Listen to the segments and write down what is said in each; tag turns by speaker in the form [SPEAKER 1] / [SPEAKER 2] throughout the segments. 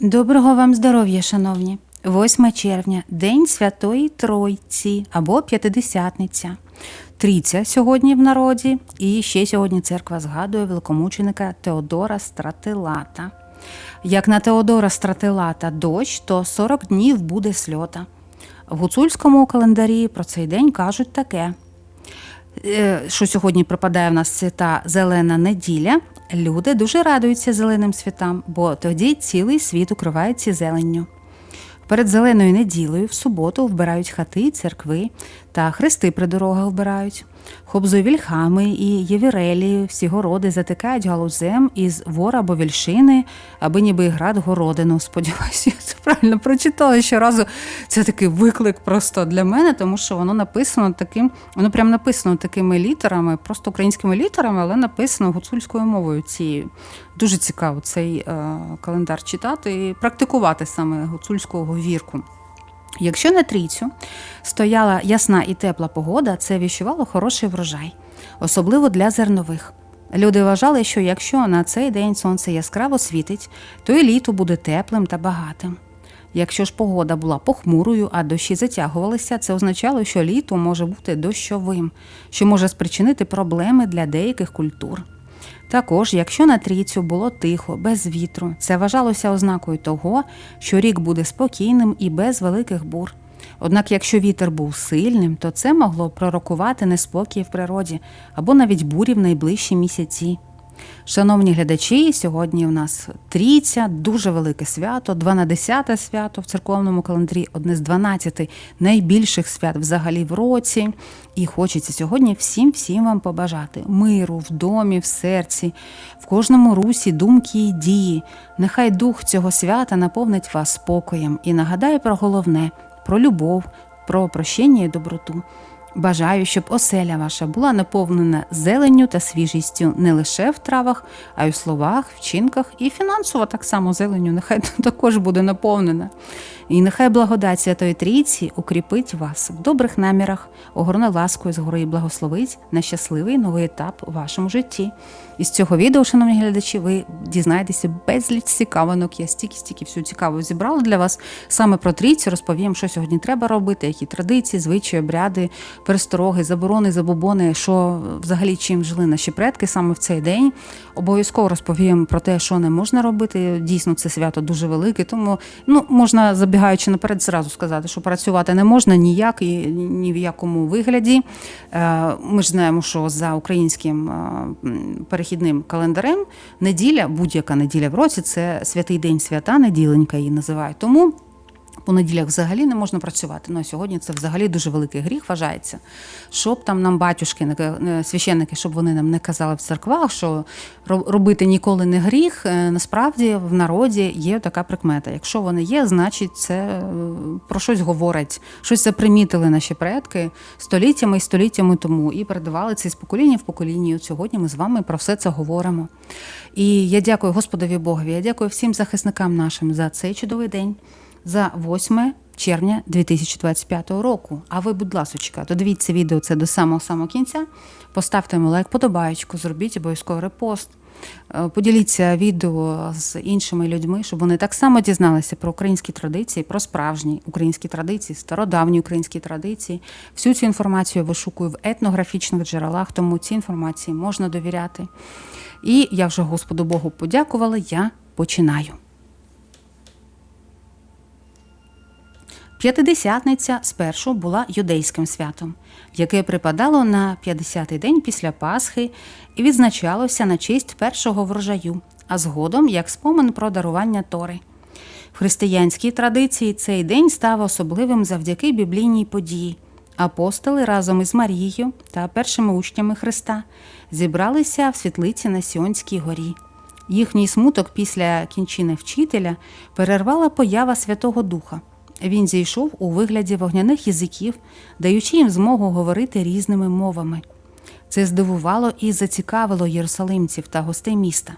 [SPEAKER 1] Доброго вам здоров'я, шановні! 8 червня, День Святої Тройці або П'ятидесятниця. Трійця сьогодні в народі, і ще сьогодні церква згадує великомученика Теодора Стратилата. Як на Теодора Стратилата дощ, то 40 днів буде сльота. В гуцульському календарі про цей день кажуть таке: що сьогодні припадає в нас свята Зелена неділя, люди дуже радуються зеленим святам, бо тоді цілий світ укривається зеленню. Перед зеленою неділею в суботу вбирають хати, церкви та хрести при дорогах вбирають. Хобзою вільхами і євірелі, всі городи затикають галузем із вора або вільшини, аби ніби град городину. Сподіваюся, правильно прочитала щоразу. Це такий виклик просто для мене, тому що воно написано таким, воно прям написано такими літерами, просто українськими літерами, але написано гуцульською мовою цією. Дуже цікаво цей е, календар читати і практикувати саме гуцульську говірку. Якщо на трійцю стояла ясна і тепла погода, це віщувало хороший врожай, особливо для зернових. Люди вважали, що якщо на цей день сонце яскраво світить, то і літо буде теплим та багатим. Якщо ж погода була похмурою, а дощі затягувалися, це означало, що літо може бути дощовим, що може спричинити проблеми для деяких культур. Також, якщо на трійцю було тихо, без вітру, це вважалося ознакою того, що рік буде спокійним і без великих бур. Однак, якщо вітер був сильним, то це могло пророкувати неспокій в природі або навіть бурі в найближчі місяці. Шановні глядачі, сьогодні у нас трійця, дуже велике свято, 12 свято в церковному календарі, одне з 12 найбільших свят взагалі в році. І хочеться сьогодні всім всім вам побажати миру в домі, в серці, в кожному русі, думки і дії. Нехай дух цього свята наповнить вас спокоєм і нагадає про головне, про любов, про прощення і доброту. Бажаю, щоб оселя ваша була наповнена зеленню та свіжістю не лише в травах, а й у словах, вчинках і фінансово так само зеленю, нехай також буде наповнена. І нехай благодать Святої Трійці укріпить вас в добрих намірах, огорне ласкою з гори і благословить на щасливий новий етап у вашому житті. Із цього відео, шановні глядачі, ви дізнаєтеся безліч цікавинок. Я стільки-стільки всю цікаву зібрала для вас саме про трійцю. Розповім, що сьогодні треба робити, які традиції, звичаї, обряди, перестороги, заборони, забобони, що взагалі чим жили наші предки саме в цей день. Обов'язково розповім про те, що не можна робити. Дійсно, це свято дуже велике, тому ну можна забігаючи наперед, зразу сказати, що працювати не можна ніяк і ні в якому вигляді. Е, ми ж знаємо, що за українським перехідним календарем неділя, будь-яка неділя в році це святий день свята, неділенька її називають. Тому по неділях взагалі не можна працювати. Ну а сьогодні це взагалі дуже великий гріх вважається. Щоб там нам батюшки, священники, щоб вони нам не казали в церквах, що робити ніколи не гріх. Е, насправді в народі є така прикмета. Якщо вони є, значить це е, про щось говорить, щось запримітили наші предки століттями і століттями тому і передавали це з покоління в покоління. От сьогодні ми з вами про все це говоримо. І я дякую Господові Богові. Я дякую всім захисникам нашим за цей чудовий день за 8 червня 2025 року. А ви, будь ласочка, додивіться відео це до самого самого кінця. Поставте йому лайк, подобаєчку, зробіть обов'язково репост. Е, поділіться відео з іншими людьми, щоб вони так само дізналися про українські традиції, про справжні українські традиції, стародавні українські традиції. Всю цю інформацію я вишукую в етнографічних джерелах, тому цій інформації можна довіряти. І я вже Господу Богу подякувала. Я починаю. П'ятидесятниця спершу була юдейським святом, яке припадало на 50-й день після Пасхи і відзначалося на честь першого врожаю, а згодом як спомин про дарування Тори. В християнській традиції цей день став особливим завдяки біблійній події. Апостоли разом із Марією та першими учнями Христа зібралися в світлиці на Сіонській горі. Їхній смуток після кінчини вчителя перервала поява Святого Духа. Він зійшов у вигляді вогняних язиків, даючи їм змогу говорити різними мовами. Це здивувало і зацікавило єрусалимців та гостей міста.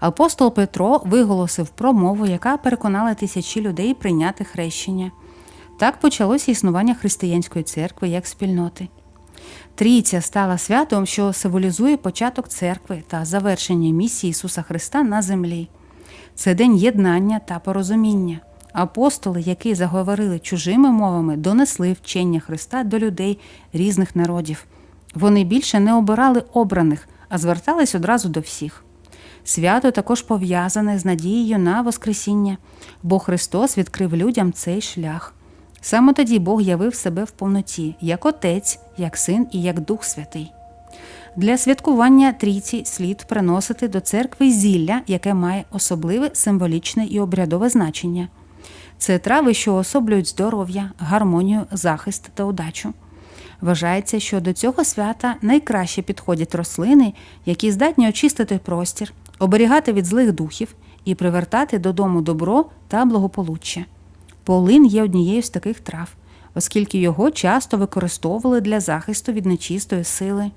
[SPEAKER 1] Апостол Петро виголосив промову, яка переконала тисячі людей прийняти хрещення. Так почалося існування християнської церкви як спільноти. Трійця стала святом, що символізує початок церкви та завершення місії Ісуса Христа на землі. Це день єднання та порозуміння. Апостоли, які заговорили чужими мовами, донесли вчення Христа до людей різних народів. Вони більше не обирали обраних, а звертались одразу до всіх. Свято також пов'язане з надією на Воскресіння, бо Христос відкрив людям цей шлях. Саме тоді Бог явив себе в повноті, як Отець, як Син і як Дух Святий. Для святкування трійці слід приносити до церкви зілля, яке має особливе символічне і обрядове значення. Це трави, що особлюють здоров'я, гармонію, захист та удачу. Вважається, що до цього свята найкраще підходять рослини, які здатні очистити простір, оберігати від злих духів і привертати додому добро та благополуччя. Полин є однією з таких трав, оскільки його часто використовували для захисту від нечистої сили.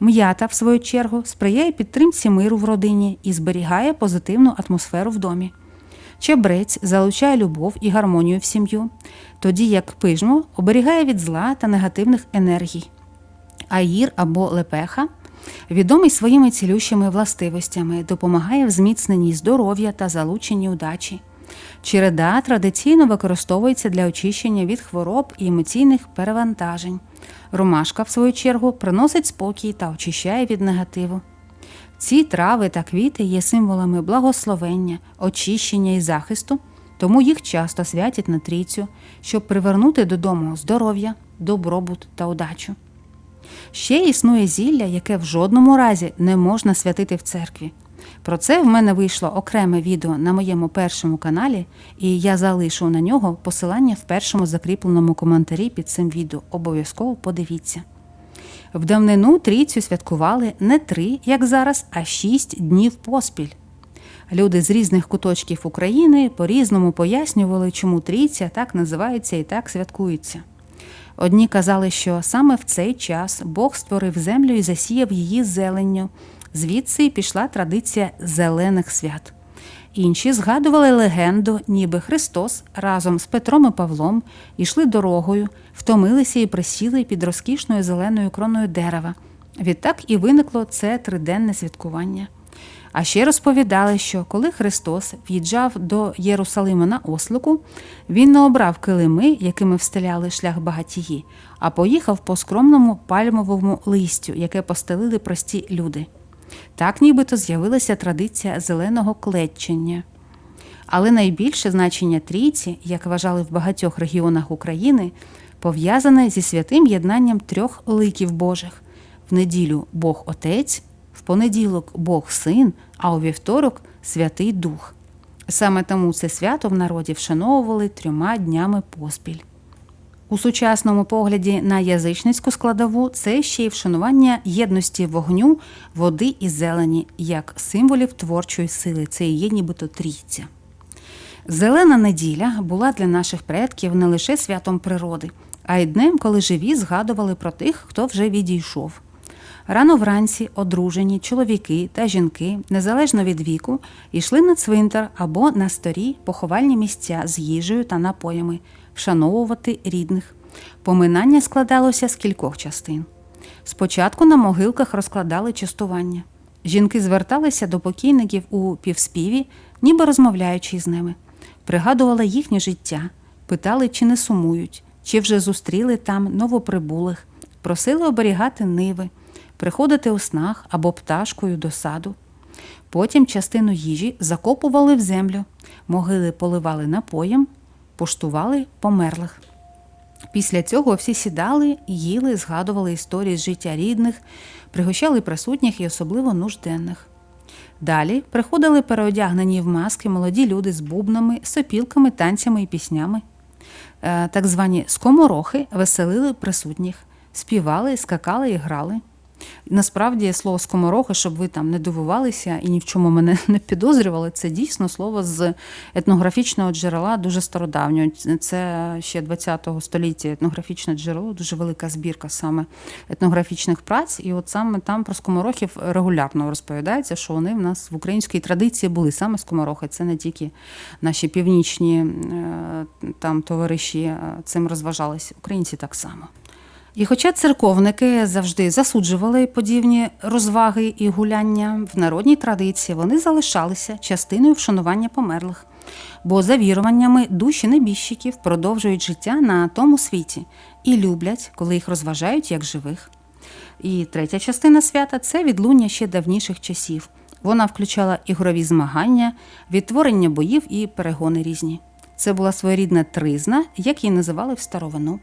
[SPEAKER 1] М'ята, в свою чергу, сприяє підтримці миру в родині і зберігає позитивну атмосферу в домі. Чебрець залучає любов і гармонію в сім'ю, тоді як пижмо оберігає від зла та негативних енергій. Аїр або лепеха, відомий своїми цілющими властивостями, допомагає в зміцненні здоров'я та залученні удачі. Череда традиційно використовується для очищення від хвороб і емоційних перевантажень. Ромашка, в свою чергу, приносить спокій та очищає від негативу. Ці трави та квіти є символами благословення, очищення і захисту, тому їх часто святять на трійцю, щоб привернути додому здоров'я, добробут та удачу. Ще існує зілля, яке в жодному разі не можна святити в церкві. Про це в мене вийшло окреме відео на моєму першому каналі, і я залишу на нього посилання в першому закріпленому коментарі під цим відео. Обов'язково подивіться. В давнину трійцю святкували не три, як зараз, а шість днів поспіль. Люди з різних куточків України по-різному пояснювали, чому трійця так називається і так святкується. Одні казали, що саме в цей час Бог створив землю і засіяв її зеленню, звідси пішла традиція зелених свят. Інші згадували легенду, ніби Христос разом з Петром і Павлом йшли дорогою, втомилися і присіли під розкішною зеленою кроною дерева. Відтак і виникло це триденне святкування. А ще розповідали, що коли Христос в'їжджав до Єрусалима на ослику, він не обрав килими, якими встеляли шлях багатії, а поїхав по скромному пальмовому листю, яке постелили прості люди. Так нібито з'явилася традиція зеленого клетчення. Але найбільше значення трійці, як вважали в багатьох регіонах України, пов'язане зі святим єднанням трьох ликів Божих в неділю Бог Отець, в понеділок Бог Син, а у вівторок Святий Дух. Саме тому це свято в народі вшановували трьома днями поспіль. У сучасному погляді на язичницьку складову це ще й вшанування єдності вогню, води і зелені як символів творчої сили. Це і є нібито трійця. Зелена неділя була для наших предків не лише святом природи, а й днем, коли живі згадували про тих, хто вже відійшов. Рано вранці одружені чоловіки та жінки, незалежно від віку, йшли на цвинтар або на старі поховальні місця з їжею та напоями, вшановувати рідних. Поминання складалося з кількох частин. Спочатку на могилках розкладали частування. Жінки зверталися до покійників у півспіві, ніби розмовляючи з ними, пригадували їхнє життя, питали, чи не сумують, чи вже зустріли там новоприбулих, просили оберігати ниви, приходити у снах або пташкою до саду. Потім частину їжі закопували в землю, могили поливали напоєм, поштували померлих. Після цього всі сідали, їли, згадували історії з життя рідних, пригощали присутніх і особливо нужденних. Далі приходили переодягнені в маски молоді люди з бубнами, сопілками, танцями і піснями. Е, Так звані скоморохи веселили присутніх, співали, скакали і грали. Насправді слово скоморохи, щоб ви там не дивувалися і ні в чому мене не підозрювали, це дійсно слово з етнографічного джерела дуже стародавнього. Це ще 20 століття етнографічне джерело, дуже велика збірка саме етнографічних праць. І от саме там про скоморохів регулярно розповідається, що вони в нас в українській традиції були саме скоморохи. Це не тільки наші північні е, там товариші е, цим розважалися, українці так само. І хоча церковники завжди засуджували подібні розваги і гуляння, в народній традиції вони залишалися частиною вшанування померлих, бо за віруваннями душі небіжчиків продовжують життя на тому світі і люблять, коли їх розважають як живих. І третя частина свята це відлуння ще давніших часів. Вона включала ігрові змагання, відтворення боїв і перегони різні. Це була своєрідна тризна, як її називали в старовину.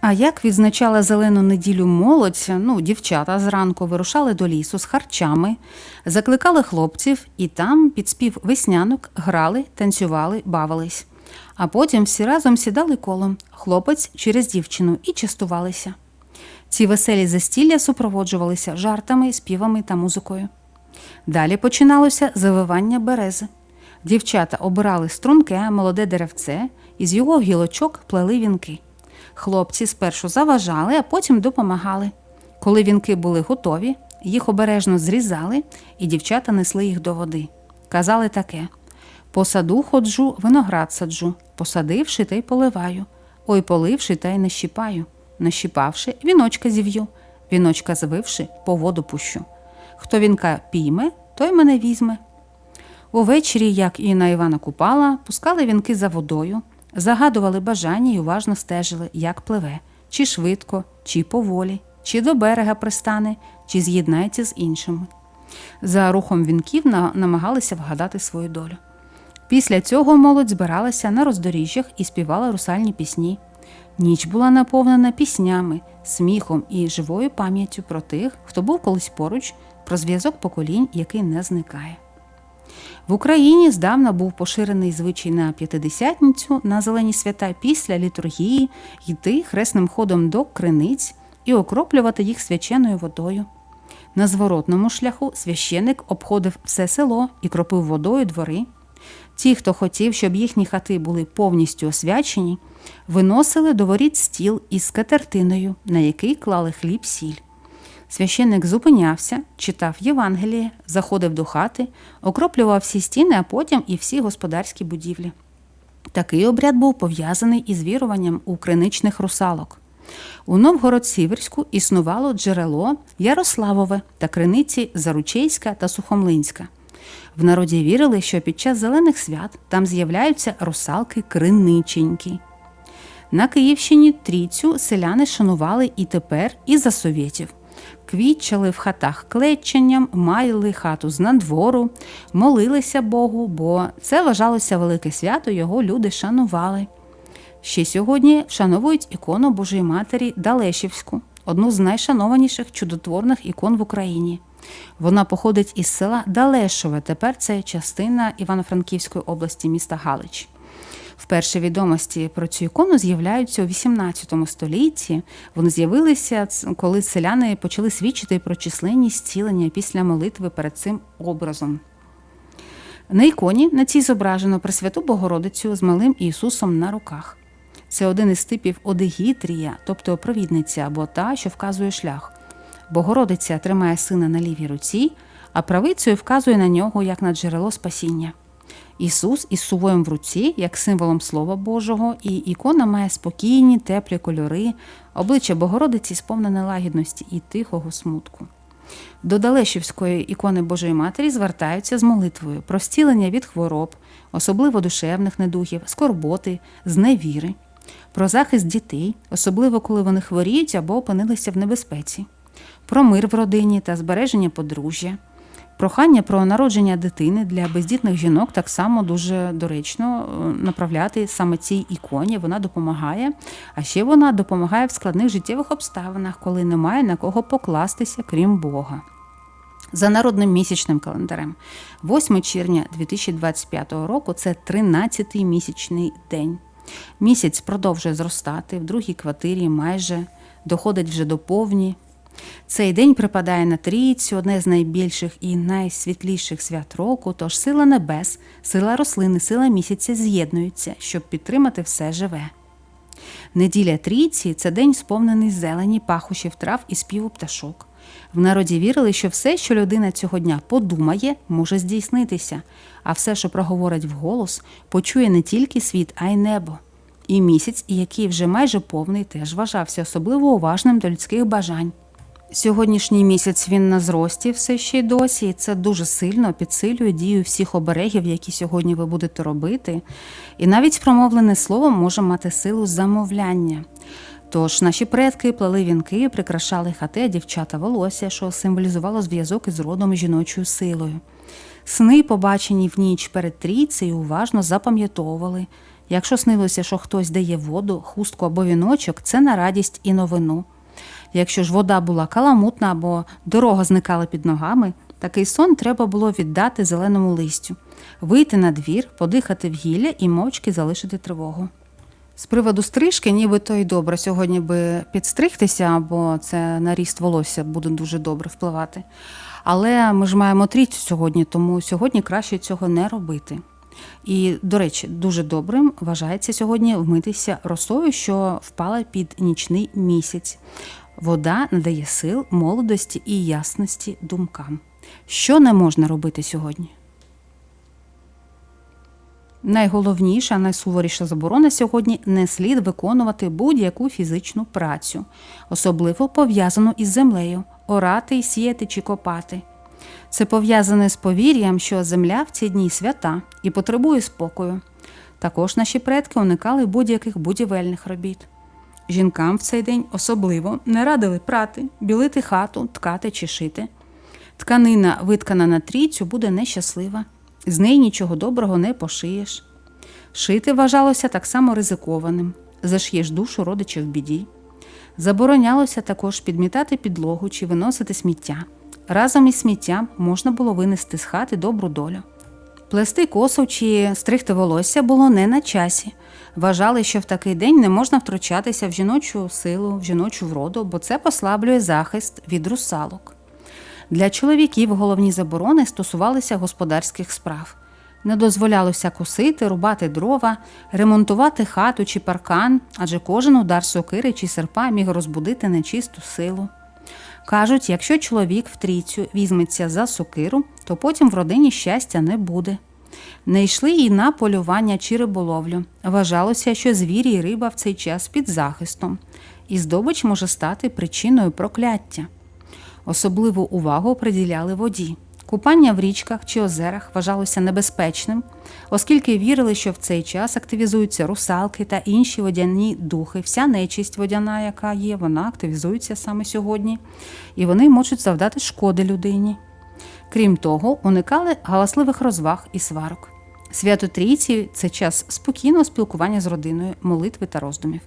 [SPEAKER 1] А як відзначала зелену неділю молодь, ну, дівчата зранку вирушали до лісу з харчами, закликали хлопців і там, під спів веснянок, грали, танцювали, бавились. А потім всі разом сідали колом, хлопець через дівчину і частувалися. Ці веселі застілля супроводжувалися жартами, співами та музикою. Далі починалося завивання берези. Дівчата обирали струнке, молоде деревце і з його гілочок плели вінки. Хлопці спершу заважали, а потім допомагали. Коли вінки були готові, їх обережно зрізали, і дівчата несли їх до води. Казали таке: по саду ходжу, виноград саджу, посадивши та й поливаю. Ой, поливши та й нащіпаю. Нащіпавши, віночка зів'ю, віночка звивши, по воду пущу. Хто вінка пійме, той мене візьме. Увечері, як і на Івана Купала, пускали вінки за водою, загадували бажання і уважно стежили, як пливе, чи швидко, чи поволі, чи до берега пристане, чи з'єднається з іншими. За рухом вінків намагалися вгадати свою долю. Після цього молодь збиралася на роздоріжжях і співала русальні пісні. Ніч була наповнена піснями, сміхом і живою пам'яттю про тих, хто був колись поруч, про зв'язок поколінь, який не зникає. В Україні здавна був поширений звичай на п'ятидесятницю на зелені свята після літургії йти хресним ходом до криниць і окроплювати їх свяченою водою. На зворотному шляху священик обходив все село і кропив водою двори. Ті, хто хотів, щоб їхні хати були повністю освячені, виносили до воріт стіл із скатертиною, на який клали хліб сіль. Священник зупинявся, читав Євангеліє, заходив до хати, окроплював всі стіни, а потім і всі господарські будівлі. Такий обряд був пов'язаний із віруванням у криничних русалок. У Новгород-Сіверську існувало джерело Ярославове та криниці Заручейська та Сухомлинська. В народі вірили, що під час зелених свят там з'являються русалки криниченьки. На Київщині трійцю селяни шанували і тепер, і за совєтів. Квітчали в хатах клеченням, маяли хату з надвору, молилися Богу, бо це вважалося велике свято, його люди шанували. Ще сьогодні вшановують ікону Божої Матері Далешівську, одну з найшанованіших чудотворних ікон в Україні. Вона походить із села Далешове. Тепер це частина Івано-Франківської області міста Галич. Вперше відомості про цю ікону з'являються у XVIII столітті. Вони з'явилися, коли селяни почали свідчити про численні зцілення після молитви перед цим образом. На іконі на цій зображено Пресвяту Богородицю з малим Ісусом на руках. Це один із типів одегітрія, тобто провідниця або та, що вказує шлях. Богородиця тримає сина на лівій руці, а правицею вказує на нього як на джерело спасіння. Ісус із сувоєм в руці, як символом Слова Божого, і ікона має спокійні, теплі кольори, обличчя Богородиці сповнене лагідності і тихого смутку. До Далешівської ікони Божої Матері звертаються з молитвою про зцілення від хвороб, особливо душевних недугів, скорботи, зневіри, про захист дітей, особливо коли вони хворіють або опинилися в небезпеці, про мир в родині та збереження подружжя. Прохання про народження дитини для бездітних жінок так само дуже доречно е, направляти саме цій іконі. Вона допомагає. А ще вона допомагає в складних життєвих обставинах, коли немає на кого покластися, крім Бога. За народним місячним календарем, 8 червня 2025 року це 13-й місячний день. Місяць продовжує зростати в другій квартирі, майже доходить вже до повні. Цей день припадає на трійцю, одне з найбільших і найсвітліших свят року, тож сила небес, сила рослини, сила місяця з'єднуються, щоб підтримати все живе. Неділя трійці це день сповнений зелені, пахощів трав і співу пташок. В народі вірили, що все, що людина цього дня подумає, може здійснитися, а все, що проговорить вголос, почує не тільки світ, а й небо. І місяць, який вже майже повний, теж вважався особливо уважним до людських бажань. Сьогоднішній місяць він на зрості все ще й досі, і це дуже сильно підсилює дію всіх оберегів, які сьогодні ви будете робити. І навіть промовлене слово може мати силу замовляння. Тож наші предки плели вінки, прикрашали хати, дівчата волосся, що символізувало зв'язок із родом і жіночою силою. Сни, побачені в ніч перед трійцею, уважно запам'ятовували. Якщо снилося, що хтось дає воду, хустку або віночок, це на радість і новину. Якщо ж вода була каламутна або дорога зникала під ногами, такий сон треба було віддати зеленому листю, вийти на двір, подихати в гілля і мовчки залишити тривогу. З приводу стрижки, ніби то й добре сьогодні би підстригтися, бо це на ріст волосся буде дуже добре впливати. Але ми ж маємо трійцю сьогодні, тому сьогодні краще цього не робити. І, до речі, дуже добрим вважається сьогодні вмитися росою, що впала під нічний місяць. Вода надає сил, молодості і ясності думкам. Що не можна робити сьогодні? Найголовніша, найсуворіша заборона сьогодні не слід виконувати будь-яку фізичну працю, особливо пов'язану із землею, орати, сіяти чи копати. Це пов'язане з повір'ям, що земля в ці дні свята і потребує спокою. Також наші предки уникали будь-яких будівельних робіт. Жінкам в цей день особливо не радили прати, білити хату, ткати чи шити. Тканина, виткана на трійцю, буде нещаслива, з неї нічого доброго не пошиєш. Шити вважалося так само ризикованим, заш'єш душу родича в біді. Заборонялося також підмітати підлогу чи виносити сміття. Разом із сміттям можна було винести з хати добру долю. Плести косу чи стригти волосся було не на часі. Вважали, що в такий день не можна втручатися в жіночу силу, в жіночу вроду, бо це послаблює захист від русалок. Для чоловіків головні заборони стосувалися господарських справ. Не дозволялося косити, рубати дрова, ремонтувати хату чи паркан, адже кожен удар сокири чи серпа міг розбудити нечисту силу. Кажуть, якщо чоловік в трійцю візьметься за сокиру, то потім в родині щастя не буде. Не йшли і на полювання чи риболовлю. Вважалося, що звірі і риба в цей час під захистом, і здобич може стати причиною прокляття. Особливу увагу приділяли воді. Купання в річках чи озерах вважалося небезпечним, оскільки вірили, що в цей час активізуються русалки та інші водяні духи. Вся нечисть водяна, яка є, вона активізується саме сьогодні, і вони можуть завдати шкоди людині. Крім того, уникали галасливих розваг і сварок. Свято Трійці це час спокійного спілкування з родиною, молитви та роздумів.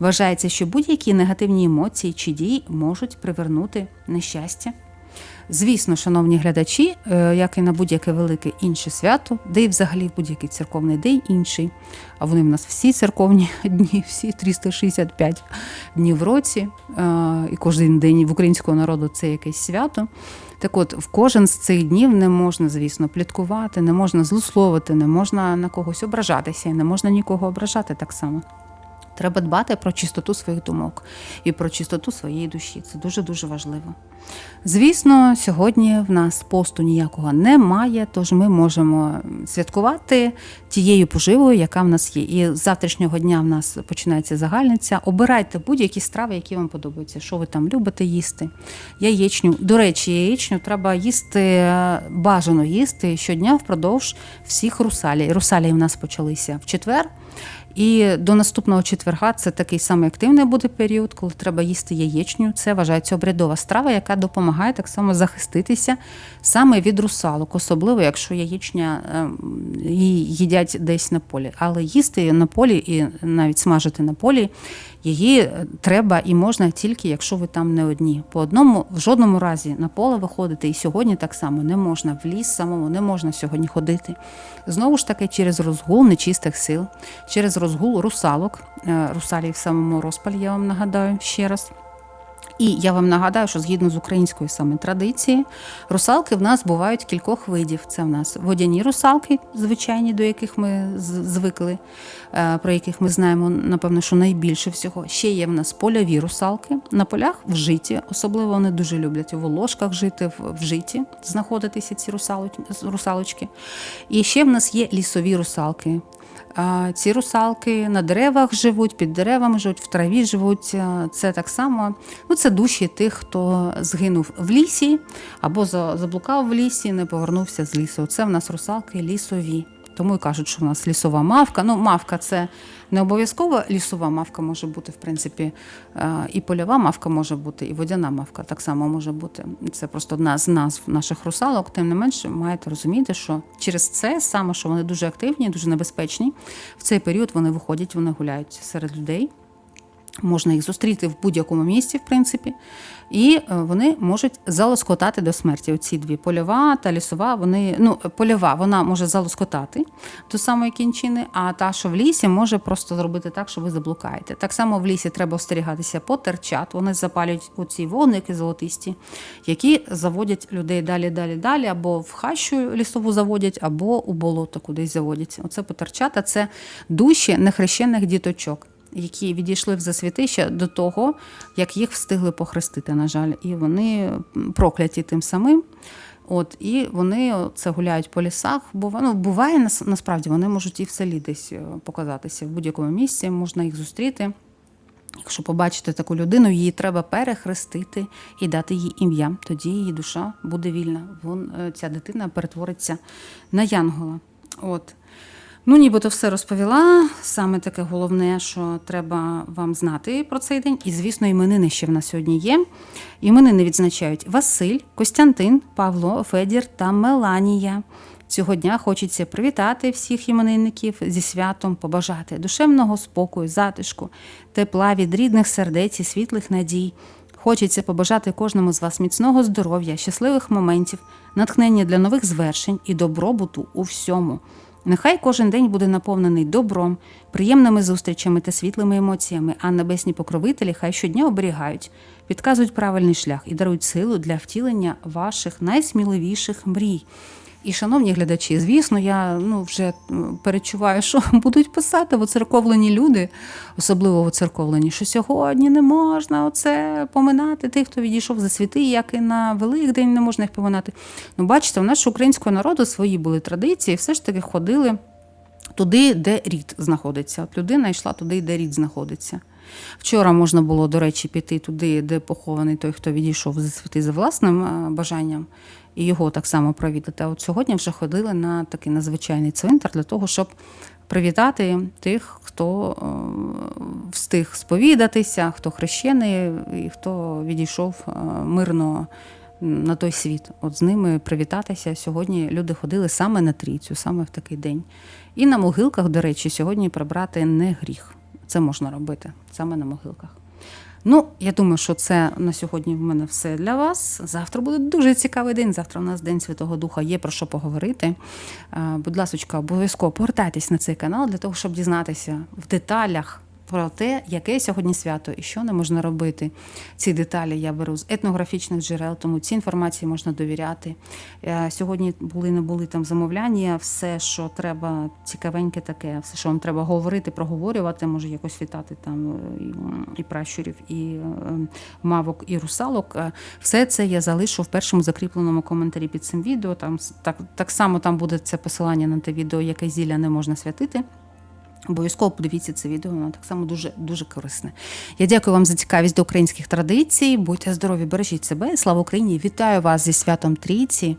[SPEAKER 1] Вважається, що будь-які негативні емоції чи дії можуть привернути нещастя. Звісно, шановні глядачі, е, як і на будь-яке велике інше свято, де і взагалі будь-який церковний день інший, а вони в нас всі церковні дні, всі 365 днів в році, е, і кожен день в українського народу це якесь свято. Так от, в кожен з цих днів не можна, звісно, пліткувати, не можна злословити, не можна на когось ображатися і не можна нікого ображати так само. Треба дбати про чистоту своїх думок і про чистоту своєї душі. Це дуже-дуже важливо. Звісно, сьогодні в нас посту ніякого немає, тож ми можемо святкувати тією поживою, яка в нас є. І з завтрашнього дня в нас починається загальниця. Обирайте будь-які страви, які вам подобаються, що ви там любите їсти. Яєчню. До речі, яєчню треба їсти, бажано їсти щодня впродовж всіх русалій. Русалії в нас почалися в четвер. І до наступного четверга це такий самий активний буде період, коли треба їсти яєчню. Це вважається обрядова страва, яка допомагає так само захиститися саме від русалок, особливо якщо яєчня її їдять десь на полі. Але їсти на полі і навіть смажити на полі її треба і можна тільки, якщо ви там не одні. По одному в жодному разі на поле виходити, і сьогодні так само не можна, в ліс самому не можна сьогодні ходити. Знову ж таки, через розгул нечистих сил, через розгул русалок, русалів в самому розпалі, я вам нагадаю ще раз. І я вам нагадаю, що згідно з українською саме традиції, русалки в нас бувають кількох видів. Це в нас водяні русалки, звичайні, до яких ми звикли, е, про яких ми знаємо, напевно, що найбільше всього. Ще є в нас польові русалки. На полях в житі, особливо вони дуже люблять у волошках жити, в, в житі знаходитися ці русалочки. І ще в нас є лісові русалки. Ці русалки на деревах живуть, під деревами живуть, в траві живуть. Це так само. Ну, це душі тих, хто згинув в лісі або за- заблукав в лісі, не повернувся з лісу. Це в нас русалки лісові. Тому і кажуть, що в нас лісова мавка. Ну, мавка це не обов'язково лісова мавка може бути, в принципі, е, і польова мавка може бути, і водяна мавка так само може бути. Це просто одна з назв наших русалок. Тим не менше, маєте розуміти, що через це саме, що вони дуже активні, дуже небезпечні. В цей період вони виходять, вони гуляють серед людей. Можна їх зустріти в будь-якому місці, в принципі, і е, вони можуть залоскотати до смерті. Оці дві польова та лісова. Вони ну польова вона може залоскотати до самої кінчини, а та, що в лісі, може просто зробити так, що ви заблукаєте. Так само в лісі треба остерігатися потерчат. Вони запалюють оці вогники золотисті, які заводять людей далі, далі, далі, або в хащу лісову заводять, або у болото кудись заводять. Оце потерчата це душі нехрещених діточок які відійшли в засвітище до того, як їх встигли похрестити, на жаль, і вони прокляті тим самим. От, і вони це гуляють по лісах. Бува, ну, буває насправді, вони можуть і в селі десь е, показатися в будь-якому місці, можна їх зустріти. Якщо побачите таку людину, її треба перехрестити і дати їй ім'я. Тоді її душа буде вільна. Вон е, ця дитина перетвориться на янгола. От. Ну, нібито все розповіла. Саме таке головне, що треба вам знати про цей день. І, звісно, іменини ще в нас сьогодні є. Іменини відзначають Василь, Костянтин, Павло, Федір та Меланія. Цього дня хочеться привітати всіх іменинників зі святом, побажати душевного спокою, затишку, тепла від рідних сердець і світлих надій. Хочеться побажати кожному з вас міцного здоров'я, щасливих моментів, натхнення для нових звершень і добробуту у всьому. Нехай кожен день буде наповнений добром, приємними зустрічами та світлими емоціями, а небесні покровителі хай щодня оберігають, підказують правильний шлях і дарують силу для втілення ваших найсміливіших мрій. І, шановні глядачі, звісно, я ну, вже перечуваю, що будуть писати воцерковлені люди, особливо воцерковлені, що сьогодні не можна оце поминати тих, хто відійшов за світи, як і на Великдень не можна їх поминати. Ну, бачите, у нашого українського народу свої були традиції, все ж таки ходили туди, де рід знаходиться. От людина йшла туди, де рід знаходиться. Вчора можна було, до речі, піти туди, де похований той, хто відійшов за світи за власним е, бажанням, і його так само провідати. А от сьогодні вже ходили на такий надзвичайний цвинтар для того, щоб привітати тих, хто е, встиг сповідатися, хто хрещений і хто відійшов е, мирно на той світ. От з ними привітатися. Сьогодні люди ходили саме на трійцю, саме в такий день. І на могилках, до речі, сьогодні прибрати не гріх. Це можна робити саме на могилках. Ну, я думаю, що це на сьогодні в мене все для вас. Завтра буде дуже цікавий день. Завтра у нас День Святого Духа, є про що поговорити. Е, Будь ласка, обов'язково повертайтесь на цей канал для того, щоб дізнатися в деталях про те, яке сьогодні свято і що не можна робити. Ці деталі я беру з етнографічних джерел, тому ці інформації можна довіряти. Е, Сьогодні були не були там замовляння, все, що треба цікавеньке таке, все, що вам треба говорити, проговорювати, може якось вітати там е, і- пращурів, і е, мавок, і русалок. Все це я залишу в першому закріпленому коментарі під цим відео. Там так, так само там буде це посилання на те відео, яке зілля не можна святити. Обов'язково подивіться це відео, воно так само дуже дуже корисне. Я дякую вам за цікавість до українських традицій. Будьте здорові, бережіть себе. Слава Україні! Вітаю вас зі святом Трійці.